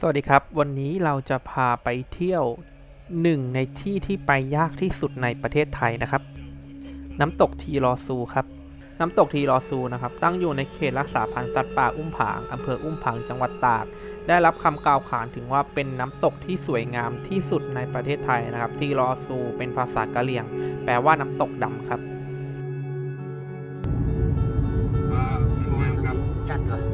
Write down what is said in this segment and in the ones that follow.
สวัสดีครับ วันนี้เราจะพาไปเที่ยวหนึ่งในที่ที่ไปยากที่สุดในประเทศไทยนะครับ น้ำตกทีรอซูครับ น้ำตกทีรอซูนะครับ ตั้งอยู่ในเขตรักษาพันธุ์สัตว์ป่าอุ้มผางอำเภออุ้มผางจังหวัดตาก ได้รับคำกล่าวขานถึงว่าเป็นน้ำตกที่สวยงามที่สุดในประเทศไทยนะครับ ทีรอซูเป็นภาษากะเหรี่ยง แปลว่าน้ำตกดำครับอ่าสวยงามครับจัดเหรอ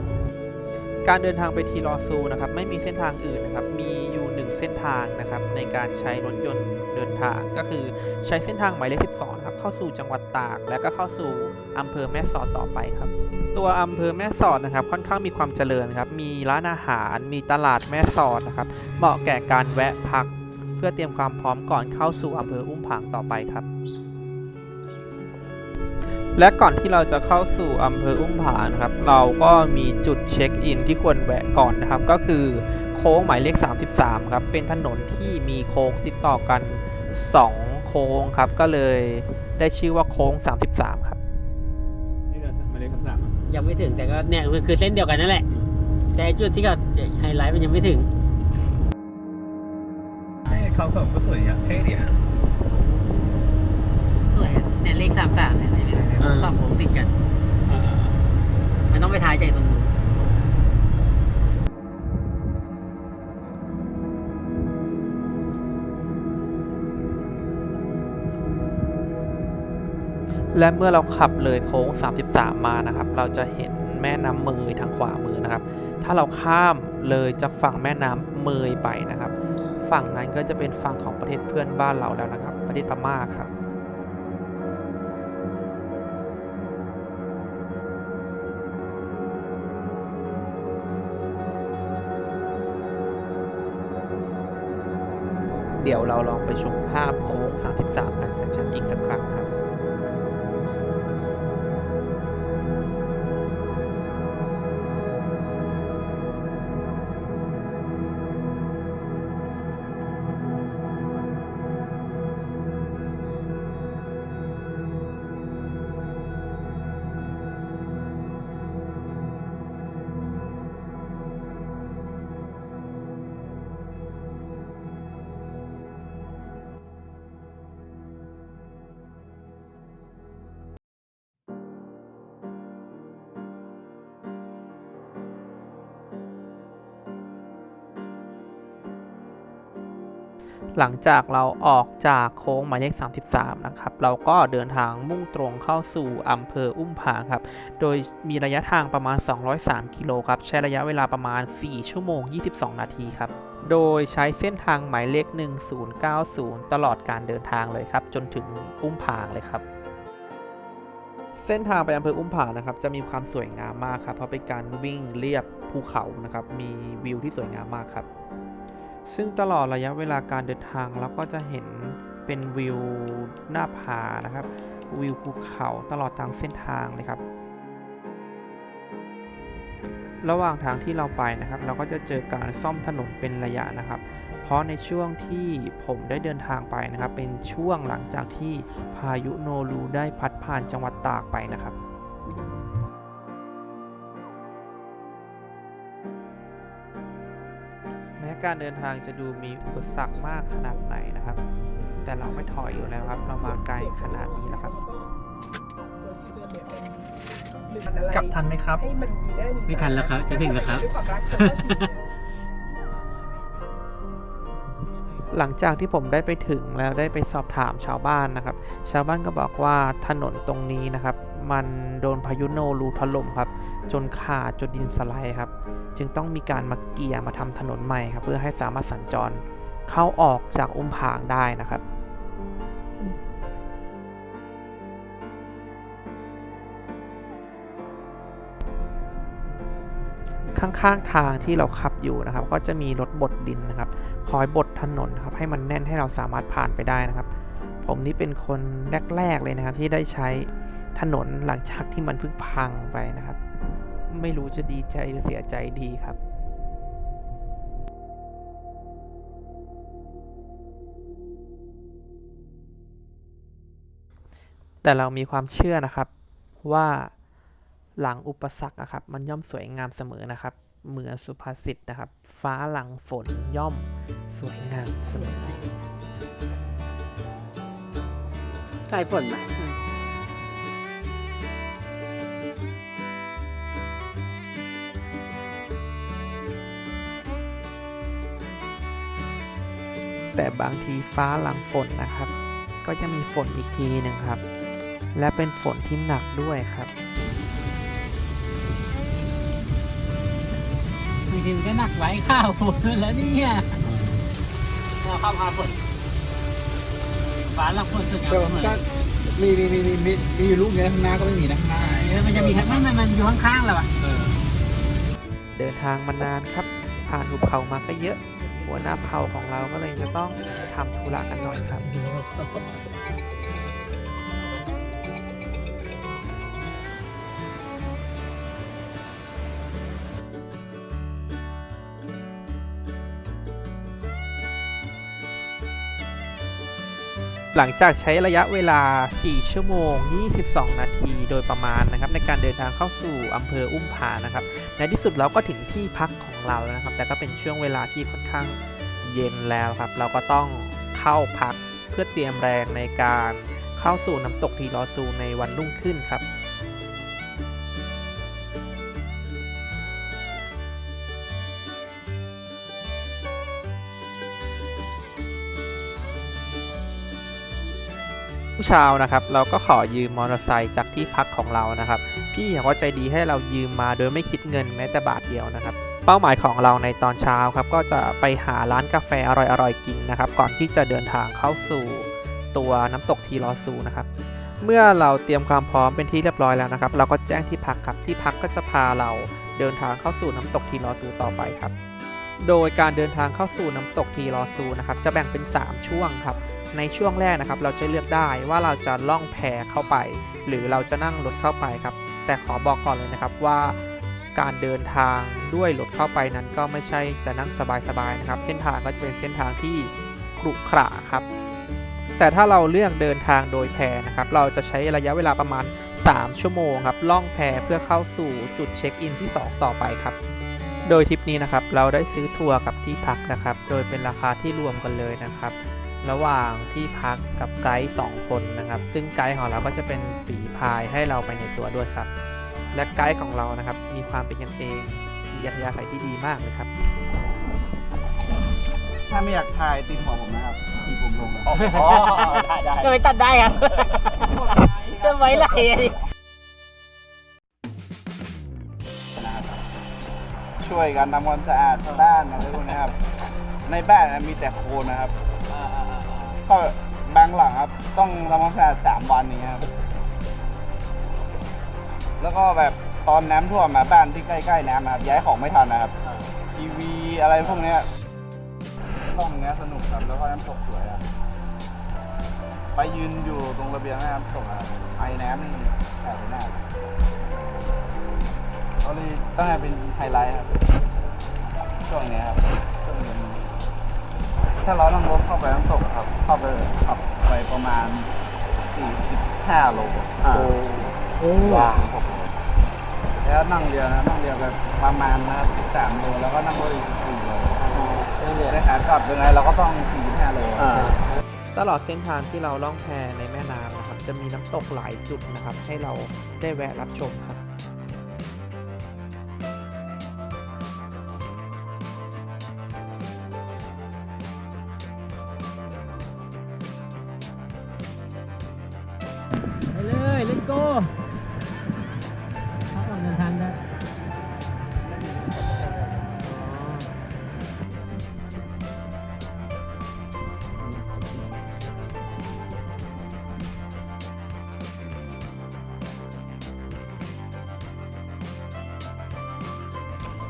การเดินทางไปทีลอซูนะครับไม่มีเส้นทางอื่นนะครับมีอยู่หนึ่งเส้นทางนะครับในการใช้รถยนต์เดินทางก็คือใช้เส้นทางหมายเลข 12นครับเข้าสู่จังหวัดตาก แล้วก็เข้าสู่อำเภอแม่สอดต่อไปครับ ตัวอำเภอแม่สอดนะครับค่อนข้างมีความเจริญครับมีร้านอาหาร มีตลาดแม่สอดนะครับเหมาะแก่การแวะพัก เพื่อเตรียมความพร้อมก่อนเข้าสู่อำเภออุ้มผางต่อไปครับ และก่อนที่เราจะเข้าสู่อำเภออุ้มผางนะครับ เราก็มีจุดเช็คอินที่ควรแวะก่อนนะครับ ก็คือโค้งหมายเลข 33 ครับ เป็นถนนที่มีโค้งติดต่อกัน 2 โค้งครับ ก็เลยได้ชื่อว่าโค้ง 33 ครับ นี่เหรอหมายเลขคำสั่งอะยังไม่ถึงแต่ก็เนี่ยคือคือเส้นเดียวกันนั่นแหละ แต่ไอ้จุดที่เขาไฮไลท์มันยังไม่ถึง เฮ้ยเขาเขาก็สวยอะเท่ดีอะสวยอะ เนี่ยเลขสามสามเนี่ยเนี่ยอ่า สองโค้งติดกัน อ่ามันต้องไปทายใจตรงนู้นและเมื่อเราขับเลยโค้ง 33 มานะครับ เราจะเห็นแม่น้ำเมยทางขวามือนะครับ ถ้าเราข้ามเลยจากฝั่งแม่น้ำเมยไปนะครับ ฝั่งนั้นก็จะเป็นฝั่งของประเทศเพื่อนบ้านเราแล้วนะครับ ประเทศพม่าครับ เดี๋ยวเราลองไปชมภาพโค้ง 33 หลังจากเราออกจากโค้งหมายเลข 33 นะครับ เราก็เดินทางมุ่งตรงเข้าสู่อำเภออุ้มผางครับ โดยมีระยะทางประมาณ 203 กิโลครับ ใช้ระยะเวลาประมาณ 4 ชั่วโมง 22 นาทีครับ โดยใช้เส้นทางหมายเลข 1090 ตลอดการเดินทางเลยครับ จนถึงอุ้มผางเลยครับเส้นทางไปอำเภออุ้มผางนะครับจะมีความสวยงามมากครับเพราะเป็นการวิ่งเรียบภูเขานะครับมีวิวที่สวยงามมากครับ ซึ่งตลอดระยะเวลาการเดินทางเราก็จะเห็นเป็นวิวหน้าผานะครับ วิวภูเขาตลอดทางเส้นทางเลยครับ ระหว่างทางที่เราไปนะครับ เราก็จะเจอการซ่อมถนนเป็นระยะนะครับ เพราะในช่วงที่ผมได้เดินทางไปนะครับ เป็นช่วงหลังจากที่พายุโนรูได้พัดผ่านจังหวัดตากไปนะครับ การเดินทางจะดูมีอุปสรรคมากขนาดไหนนะครับ แต่เราไม่ถอยอยู่แล้วครับ เรามาไกลขนาดนี้แล้วครับกลับทันไหมครับให้มันมีได้ไม่ทันแล้วครับ จะถึงแล้วครับด้วยความรักแล้วก็มีหลังจากที่ผมได้ไปถึงแล้วได้ไปสอบถามชาวบ้านนะครับ ชาวบ้านก็บอกว่าถนนตรงนี้นะครับ มันโดนพายุโนรูถล่มครับ จนขาดจนดินสไลด์ครับ จึงต้องมีการมาเกียร์มาทำถนนใหม่ครับ เพื่อให้สามารถสัญจรเข้าออกจากอุ้มผางได้นะครับข้างๆทางที่เราขับอยู่นะครับ ก็จะมีรถบดดินนะครับ คอยบดถนนครับให้มันแน่นให้เราสามารถผ่านไปได้นะครับ ผมนี่เป็นคนแรกๆเลยนะครับ ที่ได้ใช้ถนนหลังจากที่มันเพิ่งพังไปนะครับ ไม่รู้จะดีใจหรือเสียใจดีครับแต่เรามีความเชื่อนะครับว่าหลังอุปสรรคอะครับมันย่อมสวยงามเสมอนะครับ เหมือนสุภาษิตนะครับ ฟ้าหลังฝนย่อมสวยงามเสมอสายฝนนะ แต่บางทีฟ้าหลังฝนนะครับ ก็จะมีฝนอีกทีหนึ่งครับ และเป็นฝนที่หนักด้วยครับบางทีมันก็หนักไว้ข้าวฝนแล้วเนี่ยเราเข้าพาฝนฟ้าหลังฝนสุดยอแต่ดว่าเหมือนก็มีมีมีมีมีมีอยู่ลูกเนี้ยข้างหน้าก็ไม่มีนะข้างหน้าเออมันจะมีทั้งไม่มันมันอยู่ข้างๆแล้วอะเออเดินทางมานานครับ ผ่านหุบเขามาก็เยอะ หัวหน้าเผ่าของเราก็เลยจะต้องทำธุระกันหน่อยครับ หลังจากใช้ระยะเวลา 4 ชั่วโมง 22 นาทีโดยประมาณนะครับในการเดินทางเข้าสู่อำเภออุ้มผานะครับในที่สุดเราก็ถึงที่พักของเราแล้วนะครับ แต่ก็เป็นช่วงเวลาที่ค่อนข้างเย็นแล้วครับ เราก็ต้องเข้าพักเพื่อเตรียมแรงในการเข้าสู่น้ำตกทีลอซูในวันรุ่งขึ้นครับ ผู้านะครับ เราก็ขอยืมมอเตอร์ไซค์จากที่พักของเรานะครับ พี่เขาก็ใจดีให้เรายืมมาโดยไม่คิดเงินแม้แต่บาทเดียวนะครับ เป้าหมายของเราในตอนเช้าครับ ก็จะไปหาร้านกาแฟอร่อยๆกินนะครับ ก่อนที่จะเดินทางเข้าสู่ตัวน้ำตกทีลอซูนะครับ เมื่อเราเตรียมความพร้อมเป็นที่เรียบร้อยแล้วนะครับ เราก็แจ้งที่พักครับที่พักก็จะพาเราเดินทางเข้าสู่น้ำตกทีลอซูต่อไปครับ โดยการเดินทางเข้าสู่น้ำตกทีลอซูนะครับจะแบ่งเป็น 3 ช่วงครับ ในช่วงแรกนะครับ เราจะเลือกได้ว่าเราจะล่องแพเข้าไป หรือเราจะนั่งรถเข้าไปครับ แต่ขอบอกก่อนเลยนะครับว่าการเดินทางด้วยรถเข้าไปนั้นก็ไม่ใช่จะนั่งสบายๆนะครับ เส้นทางก็จะเป็นเส้นทางที่ขรุขระครับ แต่ถ้าเราเลือกเดินทางโดยแพนะครับ เราจะใช้ระยะเวลาประมาณ 3 ชั่วโมงครับ ล่องแพเพื่อเข้าสู่จุดเช็คอินที่ 2 ต่อไปครับ โดยทริปนี้นะครับ เราได้ซื้อทัวร์กับที่พักนะครับ โดยเป็นราคาที่รวมกันเลยนะครับ ระหว่างที่พักกับไกด์2คนนะครับ ซึ่งไกด์ของเราก็จะเป็นฝีพายให้เราไปในตัวด้วยครับ และไกด์ของเรานะครับ มีความเป็นกันเองมีอัธยาศัยที่ดีมากเลยครับ ถ้าไม่อยากถ่ายติดหัวผมนะครับที่ผมลงนะได้ได้ก็ไปตัดได้ครับจะไว้ไหลอะดิช่วยกันทำความสะอาดบ้านอะไรพวกนี้ครับ ในบ้านมีแต่โคลนนะครับ ก็บางหลังครับ ต้องทำความสะอาดสามวันนี้ครับ แล้วก็แบบตอนน้ำท่วมมาบ้านที่ใกล้ๆน้ำนะครับย้ายของไม่ทันนะครับ ทีวีอะไรพวกเนี้ยห้องเนี้ยสนุกครับ แล้วก็น้ำตกสวยอะ ไปยืนอยู่ตรงระเบียงหน้าน้ำตกอะไอ้น้ำนี่แผ่ไปหน้าเลยก็เลยตั้งแต่เป็นไฮไลท์ครับช่วงเนี้ยครับ ถ้าเรานั่งรถเข้าไปน้ำตกครับ เข้าไปขับไปประมาณ45โลโอ้ว้าวแล้วนั่งเรือนะนั่งเรือไปประมาณนะครับ13โลแล้วก็นั่งรถอีก4โลในขากลับยังไงเราก็ต้อง45โลตลอดเส้นทางที่เราล่องแพในแม่น้ำนะครับ จะมีน้ำตกหลายจุดนะครับ ให้เราได้แวะรับชมครับ go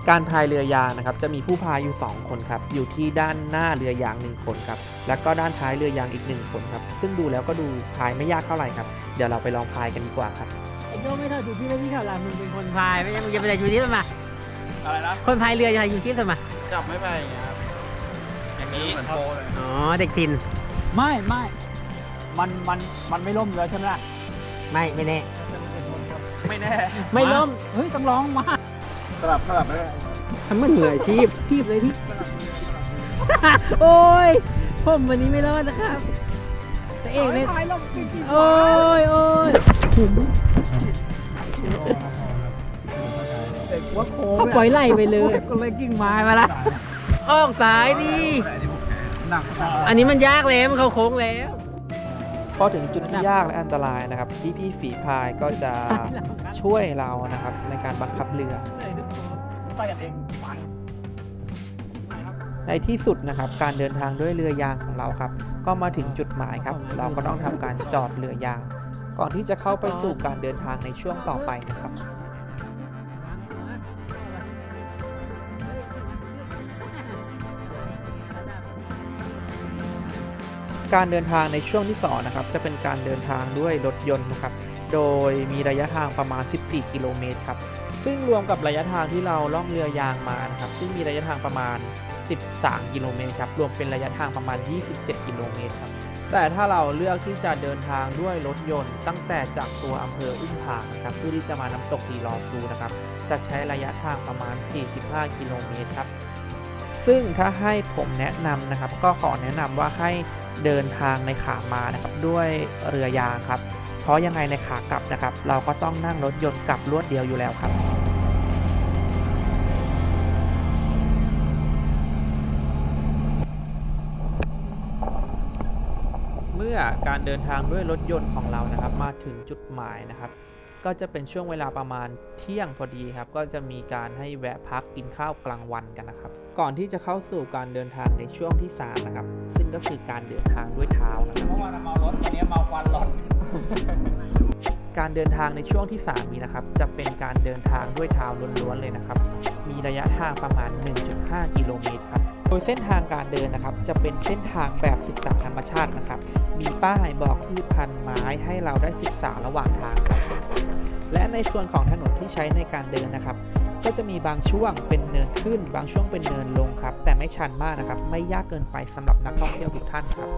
การพายเรือยางนะครับจะมีผู้พายอยู่ 2 คนครับอยู่ที่ด้านหน้าเรือยาง1คนครับแล้วก็ด้านท้ายเรือยางอีก 1 คนครับซึ่งดูแล้วก็ดูพายไม่ยากเท่าไหร่ครับเดี๋ยวเราไปลองพายกันดีกว่าครับไอ้โจ้ไม่ถอดชูชีพแล้วพี่ถอดละมึงเป็นคนพายไม่ใช่มึงจะไปใส่ชูชีพทำไมอะไรนะคนพายเรือจะใส่ชูชีพทำไมจับไม่ไปอย่างเงี้ยครับอย่างนี้เหมือนโปเลยอ๋อเด็กถิ่นไม่ไม่มันมันมันไม่ล่มอยู่แล้วใช่ไหมล่ะไม่ไม่แน่ไม่แน่ไม่ล่มเฮ้ยต้องร้องมา สลับสลับไปเลยทำมันเหนื่อยทีบทีบเลยทีโอ้ยผมวันนี้ไม่รอดนะครับแต่เอกเลยโอ้ยโอ้ยว่าโค้งเขาปล่อยไหลไปเลยก็เลยกิ่งไม้มาละออกซ้ายดิหนักอันนี้มันยากแล้วมันเข้าโค้งแล้ว พอถึงจุดที่ยากและอันตรายนะครับ พี่พี่ๆฝีพายก็จะช่วยเรานะครับในการบังคับเรือ ไปกันเองปังในที่สุดนะครับ การเดินทางด้วยเรือยางของเราครับ ก็มาถึงจุดหมายครับ เราก็ต้องทำการจอดเรือยาง ก่อนที่จะเข้าไปสู่การเดินทางในช่วงต่อไปนะครับ การเดินทางในช่วงที่สองนะครับจะเป็นการเดินทางด้วยรถยนต์นะครับ โดยมีระยะทางประมาณ 14 กิโลเมตรครับ ซึ่งรวมกับระยะทางที่เราล่องเรือยางมานะครับ ซึ่งมีระยะทางประมาณ 13 กิโลเมตรครับ รวมเป็นระยะทางประมาณ 27 กิโลเมตรครับ แต่ถ้าเราเลือกที่จะเดินทางด้วยรถยนต์ ตั้งแต่จากตัวอำเภออุ้มผางนะครับ เพื่อที่จะมาน้ำตกทีลอซูนะครับ จะใช้ระยะทางประมาณ 45 กิโลเมตรครับ ซึ่งถ้าให้ผมแนะนำนะครับ ก็ขอแนะนำว่าให้ เดินทางในขามานะครับด้วยเรือยางครับ เพราะยังไงในขากลับนะครับ เราก็ต้องนั่งรถยนต์กลับรวดเดียวอยู่แล้วครับเมื่อการเดินทางด้วยรถยนต์ของเรานะครับ มาถึงจุดหมายนะครับ ก็จะเป็นช่วงเวลาประมาณเที่ยงพอดีครับ ก็จะมีการให้แวะพักกินข้าวกลางวันกันนะครับ ก่อนที่จะเข้าสู่การเดินทางในช่วงที่สามนะครับ ซึ่งก็คือการเดินทางด้วยเท้านะครับเมื่อวานเมารถวันนี้เมาควันรถการเดินทางในช่วงที่ 3 นี้นะครับ จะเป็นการเดินทางด้วยเท้าล้วนๆเลยนะครับ มีระยะทางประมาณ 1.5 กิโลเมตรครับโด ยเส้นทางการเดินนะครับ จะเป็นเส้นทางแบบศึกษาธรรมชาตินะครับ มีป้ายบอกพืชพันธุ์ไม้ให้เราได้ศึกษาระหว่างทางครับและในส่วนของถนนที่ใช้ในการเดินนะครับ ก็จะมีบางช่วงเป็นเนินขึ้น บางช่วงเป็นเนินลงครับ แต่ไม่ชันมากนะครับ ไม่ยากเกินไปสำหรับนักท่องเที่ยวทุกท่านครับ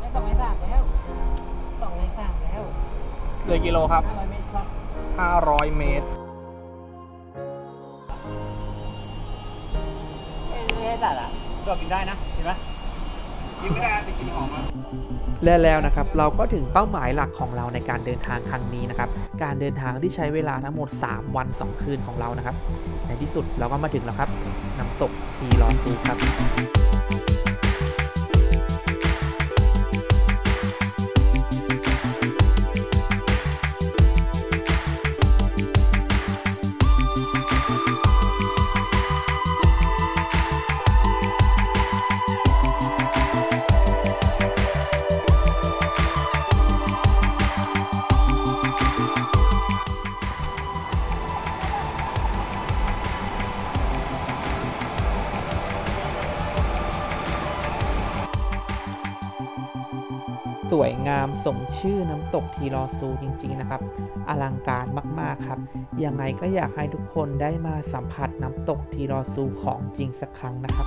ไม่สองในสามแล้วสองในสามแล้วเลยกิโลครับห้าร้อยเมตรครับ500เมตร ไม่ได้ตัดอะก็กินได้นะเห็นไหมกินไม่ได้แต่กินหอมครับและแล้วนะครับเราก็ถึงเป้าหมายหลักของเราในการเดินทางครั้งนี้นะครับการเดินทางที่ใช้เวลาทั้งหมด 3 วัน 2 คืนของเรานะครับ ในที่สุดเราก็มาถึงแล้วครับน้ำตกทีลอนซูครับ สวยงามสมชื่อน้ำตกทีลอซูจริงๆนะครับ อลังการมากๆครับ ยังไงก็อยากให้ทุกคนได้มาสัมผัสน้ำตกทีลอซูของจริงสักครั้งนะครับ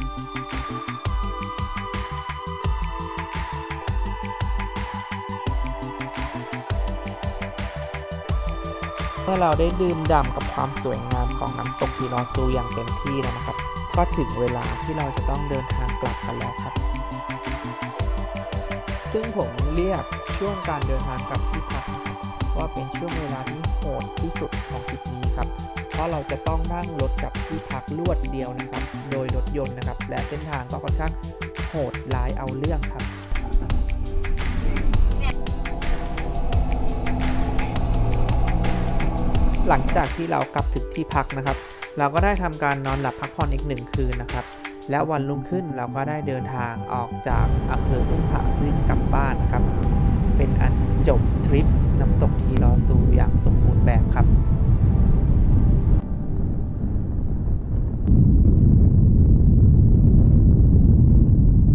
เมื่อเราได้ดื่มด่ำกับความสวยงามของน้ำตกทีลอซูอย่างเต็มที่แล้วนะครับ ก็ถึงเวลาที่เราจะต้องเดินทางกลับกันแล้วครับ ซึ่งผมเรียกช่วงการเดินทางกลับที่พักว่าเป็นช่วงเวลาที่โหดที่สุดของทริปนี้ครับ เพราะเราจะต้องนั่งรถกลับที่พักลวดเดียวนะครับ โดยรถยนต์นะครับ และเส้นทางก็ค่อนข้างโหดร้ายเอาเรื่องครับหลังจากที่เรากลับถึงที่พักนะครับ เราก็ได้ทำการนอนหลับพักผ่อนอีกหนึ่งคืนนะครับ และวันรุ่งขึ้นเราก็ได้เดินทางออกจากอำเภอทุ่งผาเพื่อจะกลับบ้านนะครับ เป็นอันจบทริปน้ำตกทีลอซูอย่างสมบูรณ์แบบครับ